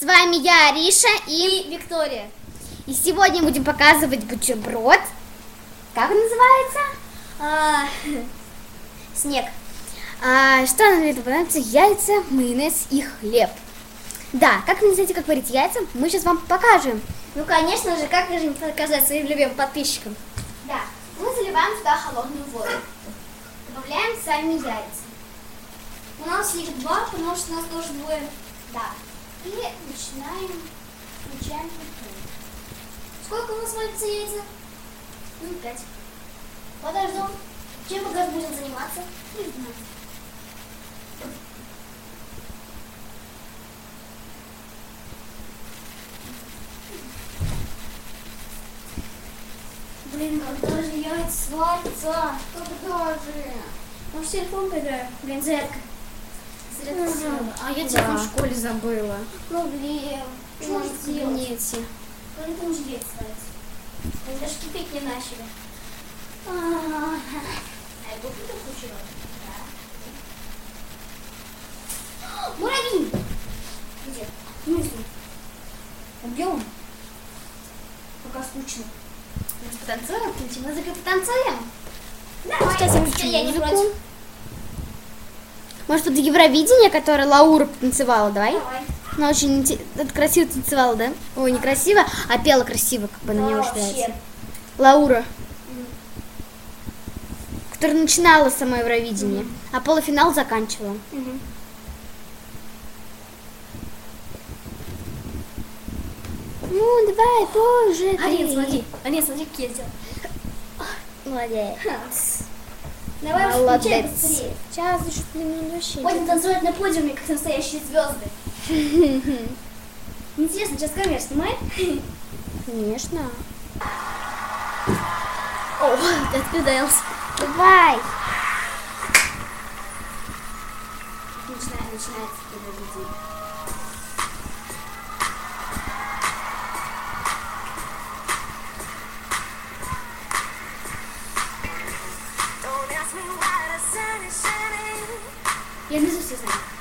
С вами я, Ариша, и, И Виктория. и сегодня будем показывать бутерброд. Как он называется? А, снег. А, что нам для этого понадобится? Яйца, майонез и хлеб. Да, как вы не знаете, как варить яйца, мы сейчас вам покажем. Ну, конечно же, как же показать своим любимым подписчикам? Да, мы заливаем сюда холодную воду. Добавляем сами яйца. У нас их два, потому что у нас тоже двое. Да. И начинаем, включаем плиту. Сколько у нас варится яйца? Ну, пять. Подождем. Чем пока будем заниматься? Не знаю. Блин, когда же яйца сварятся? Когда же? Может, в телефон поиграем? Блин, зарядка. А я телефон в школе забыла. Ну, блин. Что же делать? Когда там яйца сварятся? Они даже кипеть не начали. А, А я буду включила? Да. Муравей! Где? Мысли. Убьем. Пока скучно. Может, потанцуем? Музыка потанцуем? Давай. Сейчас я не против. Может, это Евровидение, которое Лаура танцевала, давай? Давай. Она очень инте- это красиво танцевала, да? Ой, не красиво, а пела красиво, как бы она мне Да, очень нравится. Лаура. Которая начинала само Евровидение, а полуфинал заканчивала. Мгм. Ну, давай, позже. Арин, ты. смотри. Арин, смотри, как я сделал. Молодец. Давай Молодец. Сейчас еще минут вообще. Будем танцевать на подиуме, как настоящие звезды. Интересно, сейчас камера снимает? Конечно. О, ты отпидался. Давай. Начинает, начинается Евровидение. Я внизу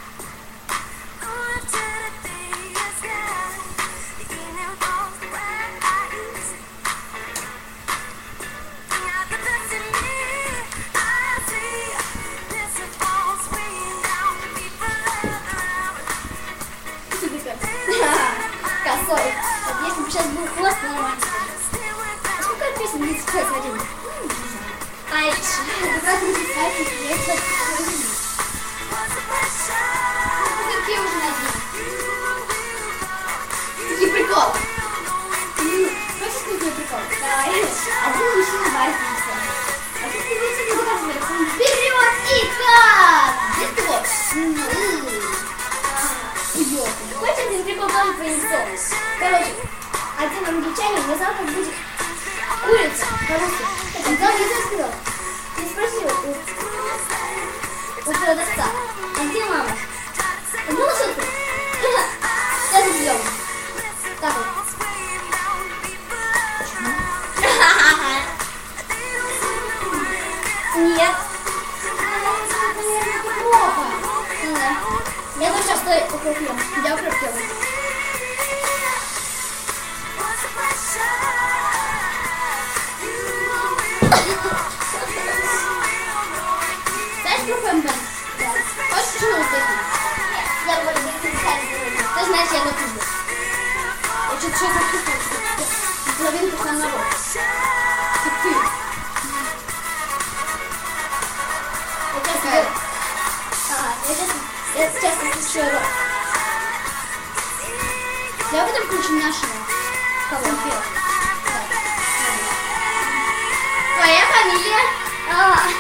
англичанин сказал, как будет курица. По-русски. Он сказал, я сказал. Ты спросил у, у продавца, Я сейчас, я сейчас включу. Я нашего. Кого? Твоя фамилия? А, ладно.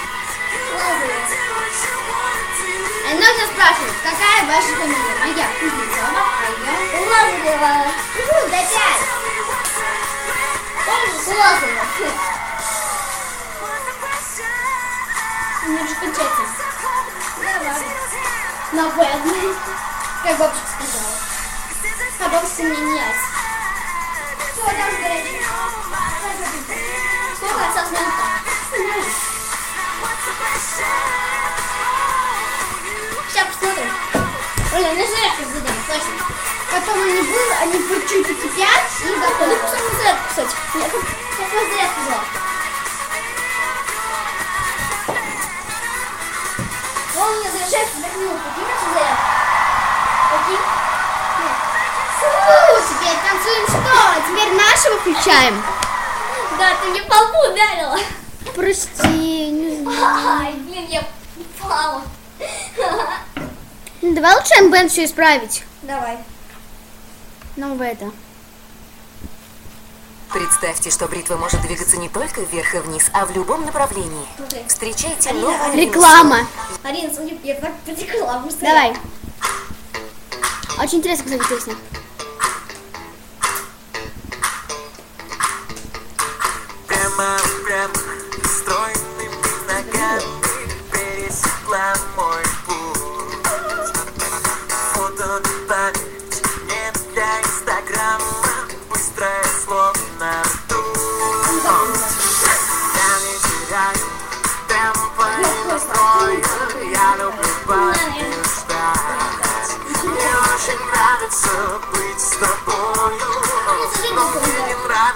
Она меня спрашивает, какая ваша фамилия? Моя Кузнецова, а я... Лазарева. Угу, дай пять. Помнишь, Лазарева? nie przyczepię. Dawaj. No ładnie. Jak babcia сказала. A babcia mnie nie jest. Podam grę. Słuchaj, co znęta. Сейчас посмотрим. Оля, на жарке задам, точно. Потом они будут, они будут чуть-чуть кипят и готовы. Ну, кстати, кстати. Я как раз зарядку взяла. он у заряжается за минуту. Ты наша зарядка? Окей? Нет. Слушай, танцуем что? Теперь нашего включаем? Да, ты мне по лбу ударила. Прости, не знаю. Ай, блин, я упала. Давай лучше МБН все исправить. Давай. Ну, в это. Представьте, что бритва может двигаться не только вверх и вниз, а в любом направлении. Смотри. Встречайте Арина, новую Реклама. Арина, смотри, я так потекла. А Давай. Очень интересно, кстати, песня. Grandma, grandma.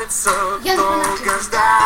it's so yeah, long as that.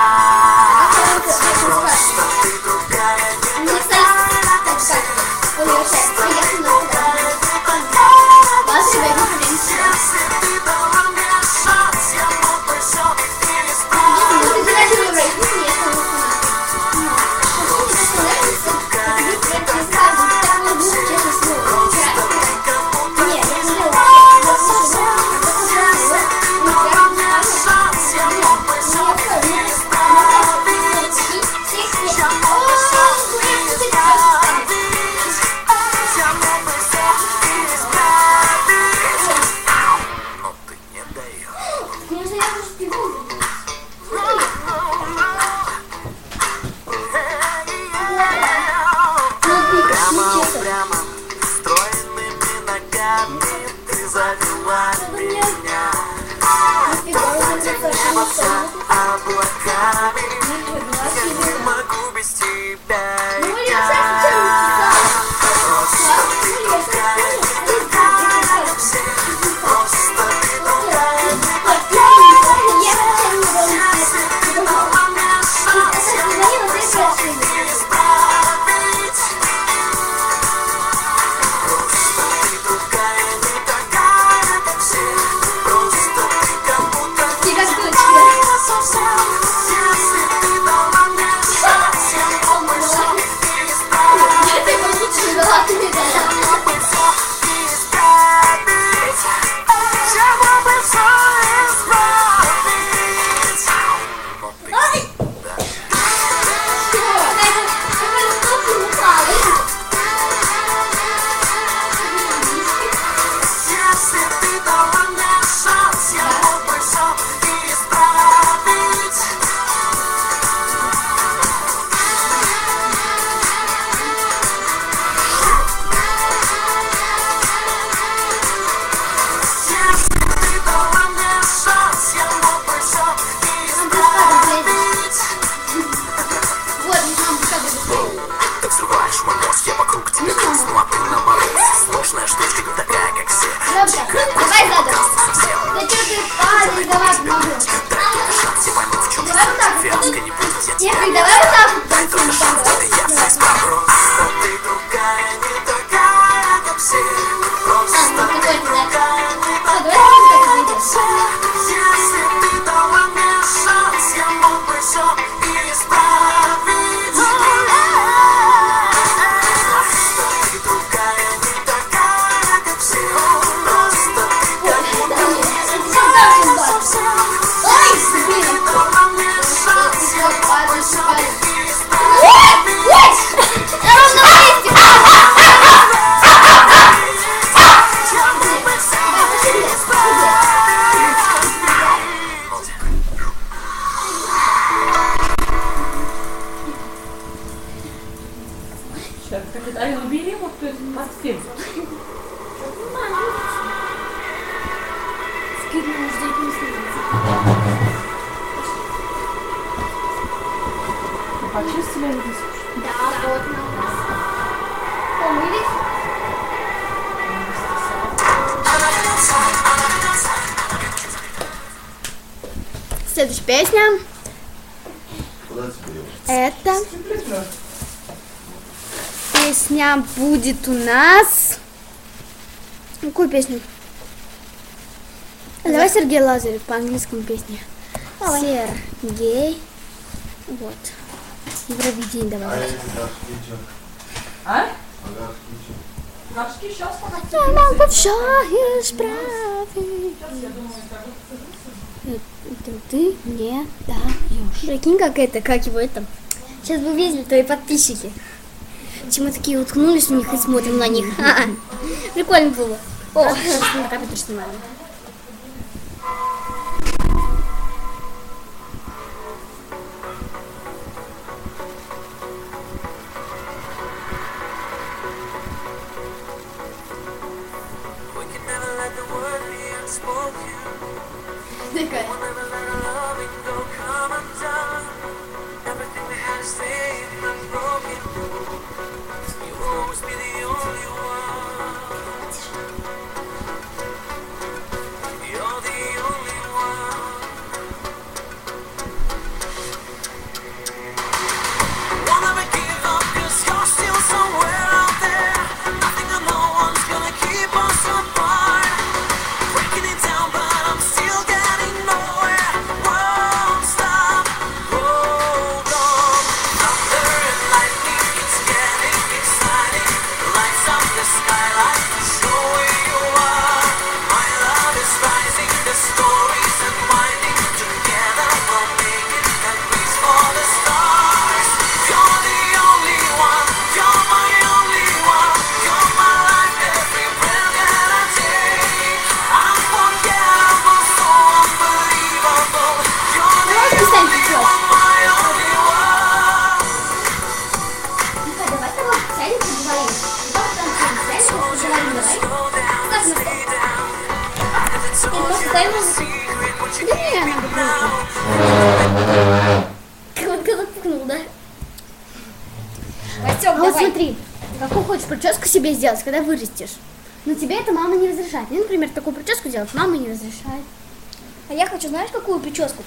Песня будет у нас. Какую песню? Давай Сергей Лазарев по английскому песне. Сергей. Вот. Евровидение А давай. А? А горшки? Горшки сейчас пока. Это ты не даешь. Прикинь, как это, как его это. Сейчас бы увидели твои подписчики. Чем мы такие уткнулись в них и смотрим на них. Прикольно было. О, на компьютер прическу себе сделать, когда вырастешь? Но тебе это мама не разрешает. Мне, например, такую прическу делать мама не разрешает. А я хочу, знаешь, какую прическу?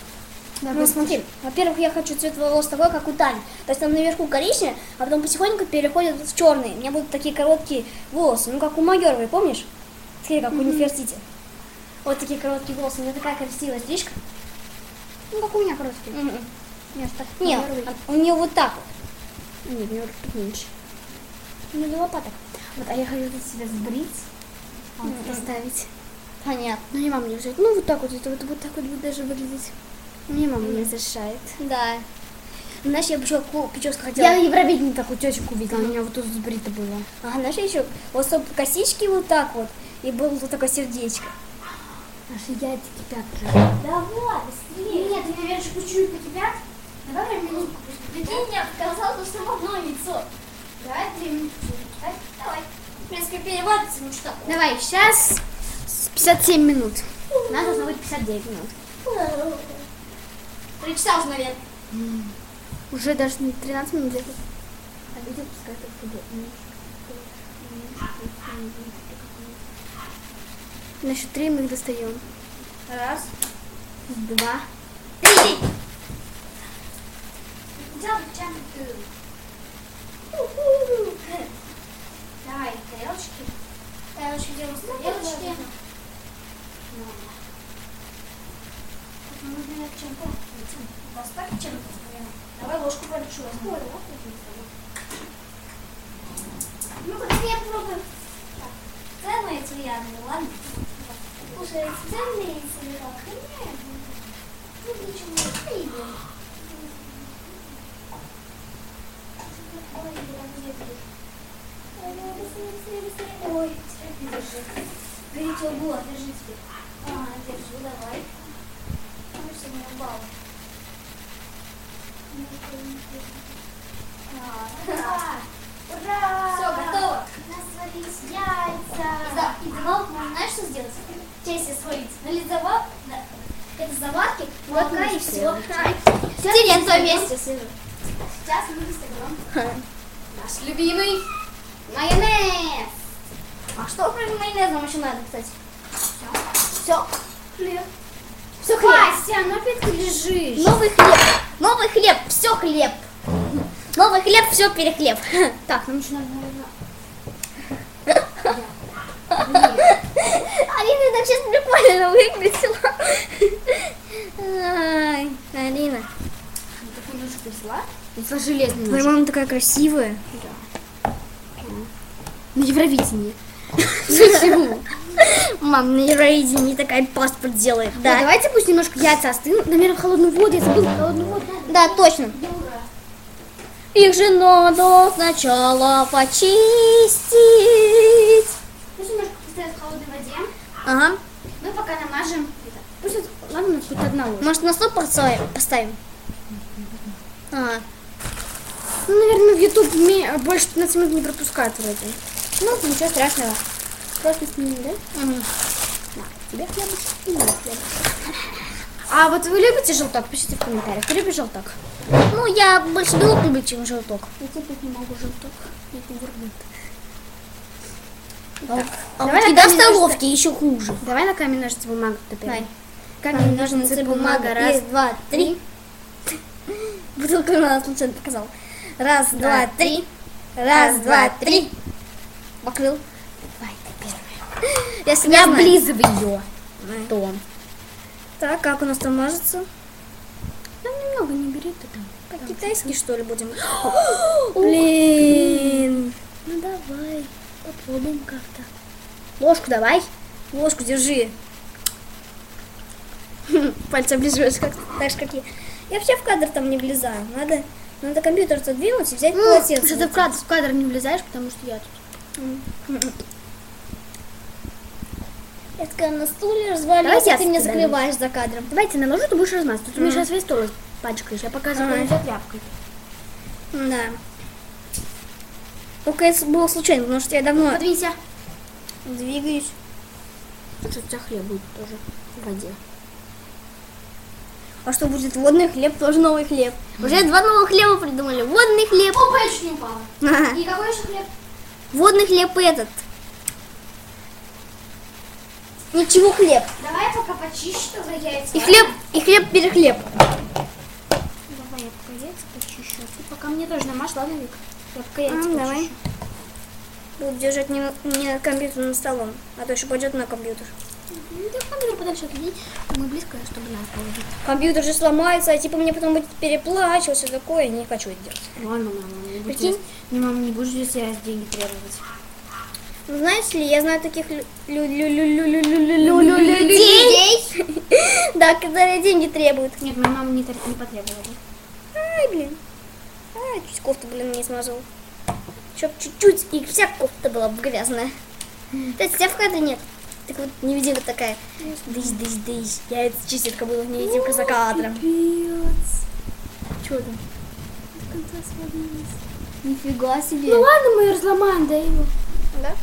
Ну смотри, во-первых, я хочу цвет волос такой, как у Тани. То есть там наверху коричневый, а потом потихоньку переходит в черный. У меня будут такие короткие волосы, ну как у Магеровой, помнишь? Такие, как у Нефертити. Вот такие короткие волосы, у меня такая красивая стрижка. Ну, как у меня короткие. Ж так Нет, а у нее вот так вот. Нет, мне вот меньше. У нее до лопаток. Вот, а я хочу тут себя сбрить, а вот поставить. Понятно. Но не мама не разрешает. Ну, вот так вот, это вот, вот так вот будет даже выглядеть. Мне мама не разрешает. Да. Знаешь, я бы еще прическу хотела. Я на Евровидении такую тетечку видела, у меня вот тут сбрито было. А знаешь, еще вот чтоб косички вот так вот, и было вот такое сердечко. Наши яйца кипят уже. Давай, быстрее. Нет, ты, наверное, чуть-чуть покипят. Давай минутку. Прикинь, мне показалось, что в одно лицо. Давай три минуты. Давай, принципе, переводится, ну что. Давай, сейчас 57 минут. У нас должно быть 59 минут. Три часа уже, наверное. Уже даже не 13 минут где-то. А видео пускай только будет. На счет три мы их достаем. Раз. Два. Три. Jump, jump, two. Уху. Давай, тарелочки. Тарелочки делаем с тарелочки. Нужно чем-то. Поставь чем-то. Давай ложку большую. Ну, как я пробую. Так, Ценные цвета, ладно? Слушай, ценные цвета, конечно. Ну, ничего не видно. Ой, где ты? Ой, давай быстрее, быстрее, быстрее. Ой, терпи, держи. Горите угол, держи теперь. А, держу, давай. Ой, что меня упало. Ура! Ура! Все, готово. У нас сварились яйца. И давал, знаешь, что сделать? Честь сварить. Налить завар... да. Это заварки, молока и все. Сиди на твоем месте. Сейчас мы достаем наш любимый майонез. А что кроме майонеза нам еще надо, кстати? Все. Все. Все хлеб. Вася, ну опять ты лежишь. Новый хлеб. Новый хлеб. Все хлеб. Новый хлеб, все перехлеб. Так, нам еще надо, наверное... Алина так сейчас прикольно выглядела. Ай, Алина. Такую ножку взяла? Это железный Твоя мама такая красивая. На Евровидении. Почему? Мам, на Евровидении такая паспорт делает. Да. Да, давайте пусть немножко яйца остынут. Наверное, холодную воду. Я забыла холодную воду. да, точно. Их же надо сначала почистить. Пусть немножко поставят в холодной воде. Ага. Мы пока намажем. Пусть ладно, хоть одна ложка. Может, на стоп поставим? поставим? Ага. Ну, наверное, в YouTube больше 15 минут не пропускают вроде. Ну, ничего страшного. Просто сними, да? Мгм. Тебе хлебушек и мне хлебушек. А вот вы любите желток? Пишите в комментариях. Ты любишь желток? Ну, я больше белок люблю, чем желток. Я терпеть не могу желток. Это дурно. А Давай на еда в столовке еще хуже. Давай на камень, ножницы, бумага теперь. Давай. Камень, ножницы, бумага. Раз, два, три. Бутылку на случайно показал. Раз, два, три. Раз, два, три. Покрыл. Если знаю. облизывай ее. То. Так, как у нас там мажется? Там немного не бери ты там. По-китайски, что ли, будем? Блин. Ну давай, попробуем как-то. Ложку давай. Ложку держи. Пальцы облизываешь, как, так же, как я. Я вообще в кадр там не влезаю. Надо, надо компьютер задвинуть и взять полотенце. Что ты в кадр, в кадр не влезаешь, потому что я тут. Я такая на стуле развалилась, Давайте а ты меня закрываешь за кадром. Давай я наложу, ты будешь размазывать. Тут у меня сейчас весь стол пачкаешь. Я показываю Ага. тебя тряпкой. Да. Только это было случайно, потому что я давно Подвинься. двигаюсь. Тут у тебя хлеб будет тоже в воде. А что будет водный хлеб, тоже новый хлеб. Уже два новых хлеба придумали. Водный хлеб. Опа, я чуть не упала. И какой еще хлеб? Водный хлеб этот. Ничего хлеб. Давай я пока почищу тогда яйца. И хлеб, и хлеб перехлеб. Давай я пока яйца почищу. Ты пока мне тоже намажь, ладно, Вик? Я пока яйца А, почищу. давай. Буду держать не, на- не компьютерным столом, а то еще пойдет на компьютер. Ну, ты камеру подальше отведи. Мы близко, чтобы нас положить. Компьютер же сломается, а типа мне потом будет переплачивать, все такое. Не хочу это делать. Ладно, мама, не будешь Прикинь? здесь- Не, мама, не будешь здесь я деньги требовать знаете ли, я знаю таких людей, да, которые деньги требуют. Нет, моя мама не потребовала. Ай, блин. Ай, чуть кофту, блин, не смазал. Чтоб чуть-чуть, и вся кофта была бы грязная. То есть у тебя входа нет. Так вот, невидимка такая. Дысь, дысь, дысь. Я это чистит, как будто невидимка за кадром. Чего там? Нифига себе. Ну ладно, мы разломаем, да его. Да?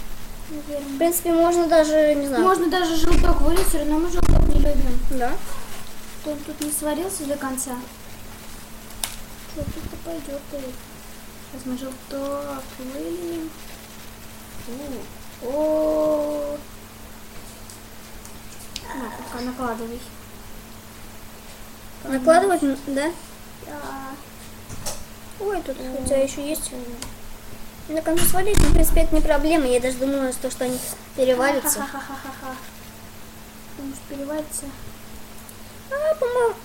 В принципе, можно даже, не знаю. Можно даже желток вылить, все равно мы желток не любим. Да? Он тут не сварился до конца. Что тут пойдет? Сейчас мы желток выльем. О, На, пока накладывай. накладывать, н- да? Ой, тут у тебя еще есть. На ну, в принципе, это не проблема. Я даже думала, что, что они перевалятся. Ха-ха-ха-ха-ха. Может перевалится? А, по-моему...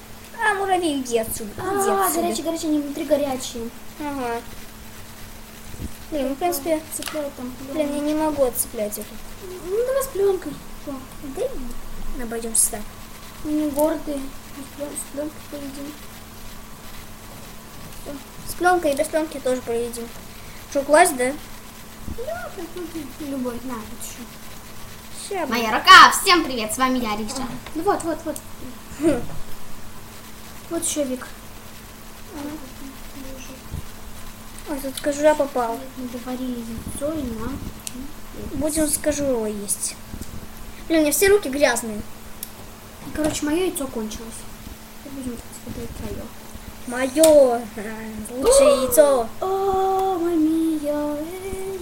А, муравей, иди отсюда. Иди А, отсюда. горячие, горячие, они внутри горячие. Ага. Блин, ну, в принципе, Цепляй там. блин, я не могу отцеплять это. Ну, давай с пленкой. Да, обойдем сюда. Мы не гордые. С плен- С пленкой поедим. С пленкой и без пленки тоже проедем. Что, класть, да? Да, так, ну, любой. На, вот еще. Ща. Моя рука! Всем привет, с вами я, Риша. Ну вот, вот, вот. Вот еще Вик. Ой, тут кожура попала. Мы доварили яйцо и нам. Будем с кожурой есть. Блин, у меня все руки грязные. Короче, мое яйцо кончилось. Будем испытывать твое. Мое лучшее яйцо. О, мамия, э,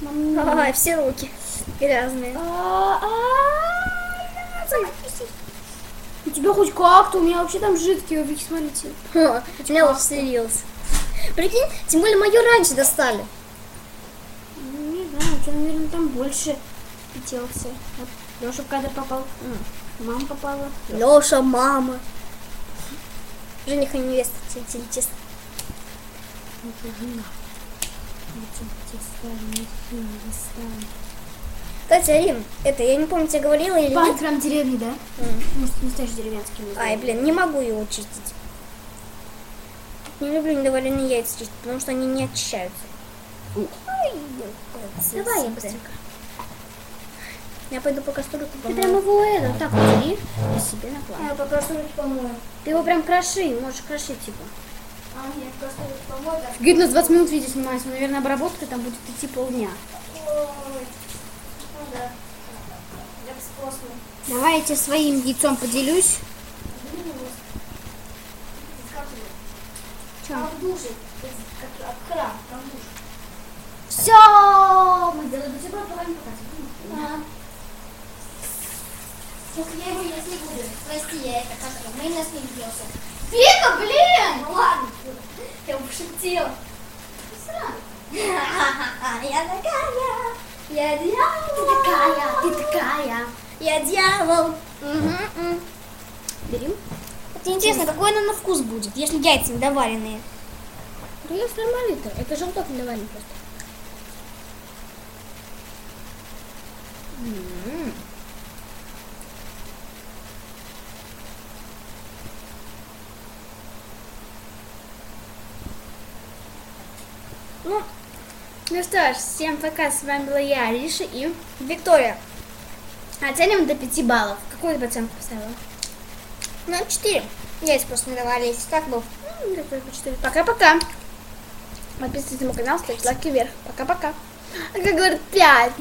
мамия. Мамия. Ай, все руки грязные. А, а, У тебя хоть как-то, у меня вообще там жидкий, вы смотрите. У меня вот слился. Прикинь, тем более мою раньше достали. Ну, не знаю, у тебя, наверное, там больше летелся. Вот Леша в кадр попал. М, Мама попала. Леша, мама. Жениха невеста, телетист. Кстати, Алин, это, я не помню, тебе говорила или Пан нет? храм деревни, да? Может, настоящий деревенский музей. Ай, блин, не могу его чистить. Не люблю недоваренные яйца чистить, потому что они не очищаются. Ай, Давай я быстренько. Я пойду пока струйку Ты помою. прям его это, вот так вот бери и себе на план. Я попрошу руки помою. Ты его прям кроши, можешь крошить, типа. Нас 20 минут видео снимается, наверное, обработка там будет идти полдня. Ой. Да. Я посплосну. Давай я тебе своим яйцом поделюсь. Все, мы сделали бутерброд, не показывай. Только я его есть не буду. Прости, я это как майонез не въелся. Вика, блин! Ну ладно, я пошутила. Я такая, я дьявол. Ты такая, ты такая. Я дьявол. Мгм. Бери. Это интересно, какой она на вкус будет, если яйца недоваренные. Да есть нормально-то. Это желток недоварен просто. Ну, Ну что ж, всем пока. С вами была я, Ариша и Виктория, оценим до 5 баллов. Какую ты оценку поставила? ну 4. Яйца просто недоварились. Так был. М, я только 4. Пока-пока. Подписывайтесь на мой канал, ставьте лайки вверх. Пока-пока. А как говорят, 5.